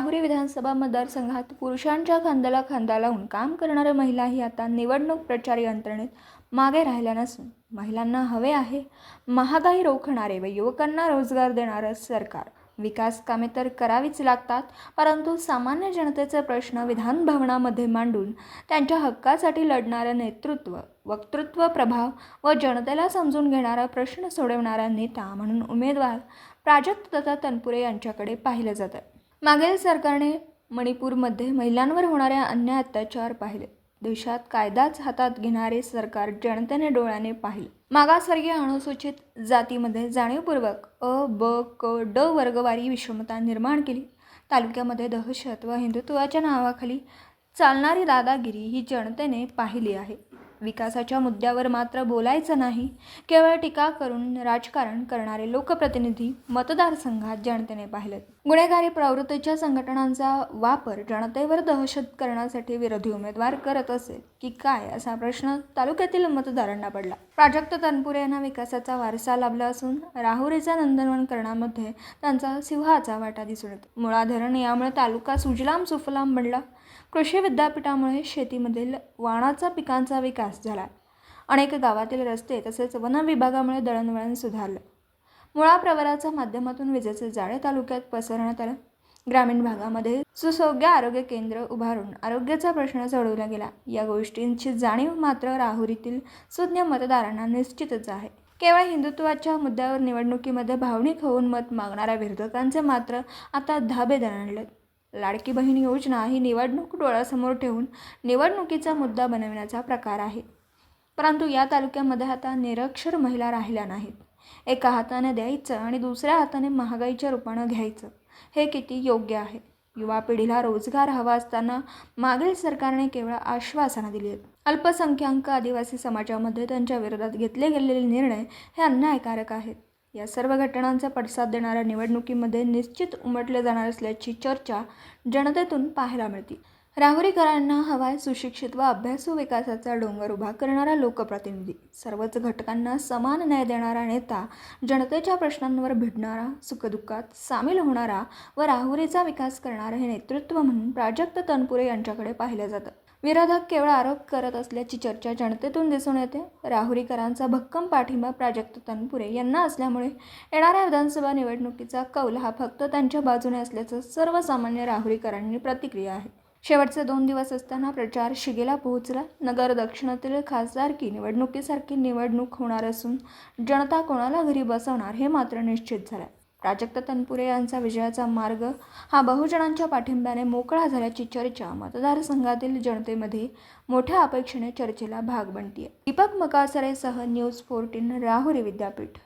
विधानसभा मतदारसंघात पुरुषांच्या खांद्याला खांदा लावून काम करणाऱ्या महिलाही आता निवडणूक प्रचार यंत्रणेत मागे राहिल्या नसून महिलांना हवे आहे महागाई रोखणारे व युवकांना रोजगार देणारं सरकार. विकास कामे तर करावीच लागतात परंतु सामान्य जनतेचे प्रश्न विधानभवनामध्ये मांडून त्यांच्या हक्कासाठी लढणारं नेतृत्व वक्तृत्व प्रभाव व जनतेला समजून घेणारा प्रश्न सोडवणारा नेता म्हणून उमेदवार प्राजक्त दत्ता तनपुरे यांच्याकडे पाहिलं जातं. मागील सरकारने मणिपूरमध्ये महिलांवर होणाऱ्या अन्याय अत्याचार पाहिले. देशात कायदाच हातात घेणारे सरकार जनतेने डोळ्याने पाहिले. मागासवर्गीय अनुसूचित जातीमध्ये जाणीवपूर्वक अ ब क ड वर्गवारी विषमता निर्माण केली. तालुक्यामध्ये दहशत व हिंदुत्वाच्या नावाखाली चालणारी दादागिरी ही जनतेने पाहिली आहे. विकासाच्या मुद्द्यावर मात्र बोलायचं नाही. केवळ टीका करून राजकारण करणारे लोकप्रतिनिधी मतदारसंघात जनतेने पाहिलेत. गुन्हेगारी प्रवृत्तीच्या संघटनांचा वापर जनतेवर दहशत करण्यासाठी विरोधी उमेदवार करत असेल की काय असा प्रश्न तालुक्यातील मतदारांना पडला. प्राजक्त तनपुरे यांना विकासाचा वारसा लाभला असून राहुरीचा नंदनवन करण्यामध्ये त्यांचा सिंहाचा वाटा दिसून येतो. मुळाधरण यामुळे तालुका सुजलाम सुफलाम बनला. कृषी विद्यापीठामुळे शेतीमधील वाणाचा पिकांचा विकास झाला. अनेक गावातील रस्ते तसेच वन विभागामुळे दळणवळण सुधारलं. मुळा प्रवराच्या माध्यमातून विजेचे जाळे तालुक्यात पसरण्यात आलं. ग्रामीण भागामध्ये सुसोग्य आरोग्य केंद्र उभारून आरोग्याचा प्रश्न सोडवला गेला. या गोष्टींची जाणीव मात्र राहुरीतील सुज्ञ मतदारांना निश्चितच आहे. केवळ हिंदुत्वाच्या मुद्द्यावर निवडणुकीमध्ये भावनिक होऊन मत मागणाऱ्या विरोधकांचे मात्र आता धाबे दणाणलेत. लाडकी बहीण योजना ही निवडणूक डोळ्यासमोर ठेवून निवडणुकीचा मुद्दा बनविण्याचा प्रकार आहे. परंतु या तालुक्यामध्ये आता निरक्षर महिला राहिल्या नाहीत. एका हाताने द्यायचं आणि दुसऱ्या हाताने महागाईच्या रूपानं घ्यायचं हे किती योग्य आहे? युवा पिढीला रोजगार हवा असताना मागील सरकारने केवळ आश्वासनं दिली आहेत. अल्पसंख्याक आदिवासी समाजामध्ये त्यांच्या विरोधात घेतले गेलेले निर्णय हे अन्यायकारक आहेत. या सर्व घटनांचा पडसाद देणाऱ्या निवडणुकीमध्ये निश्चित उमटले जाणार असल्याची चर्चा जनतेतून पाहायला मिळते. राहुरीकरांना हवाय सुशिक्षित व अभ्यासू विकासाचा डोंगर उभा करणारा लोकप्रतिनिधी सर्वच घटकांना समान न्याय देणारा नेता जनतेच्या प्रश्नांवर भिडणारा सुखदुःखात सामील होणारा व राहुरीचा विकास करणारं हे नेतृत्व म्हणून प्राजक्त तनपुरे यांच्याकडे पाहिलं जातं. विरोधक केवळ आरोप करत असल्याची चर्चा जनतेतून दिसून येते. राहुरीकरांचा भक्कम पाठिंबा प्राजक्त तनपुरे यांना असल्यामुळे येणाऱ्या विधानसभा निवडणुकीचा कौल हा फक्त त्यांच्या बाजूने असल्याचं सर्वसामान्य राहुरीकरांनी प्रतिक्रिया आहे. शेवटचे दोन दिवस असताना प्रचार शिगेला पोहोचला. नगर दक्षिणातील खासदारकी निवडणुकीसारखी निवडणूक होणार असून जनता कोणाला घरी बसवणार हे मात्र निश्चित झालं. प्राजक्त तनपुरे यांचा विजयाचा मार्ग हा बहुजनांच्या पाठिंब्याने मोकळा झाल्याची चर्चा मतदारसंघातील जनतेमध्ये मोठ्या अपेक्षेने चर्चेला भाग बनतीये. दीपक मकासरेसह न्यूज फोर्टीन राहुरी विद्यापीठ.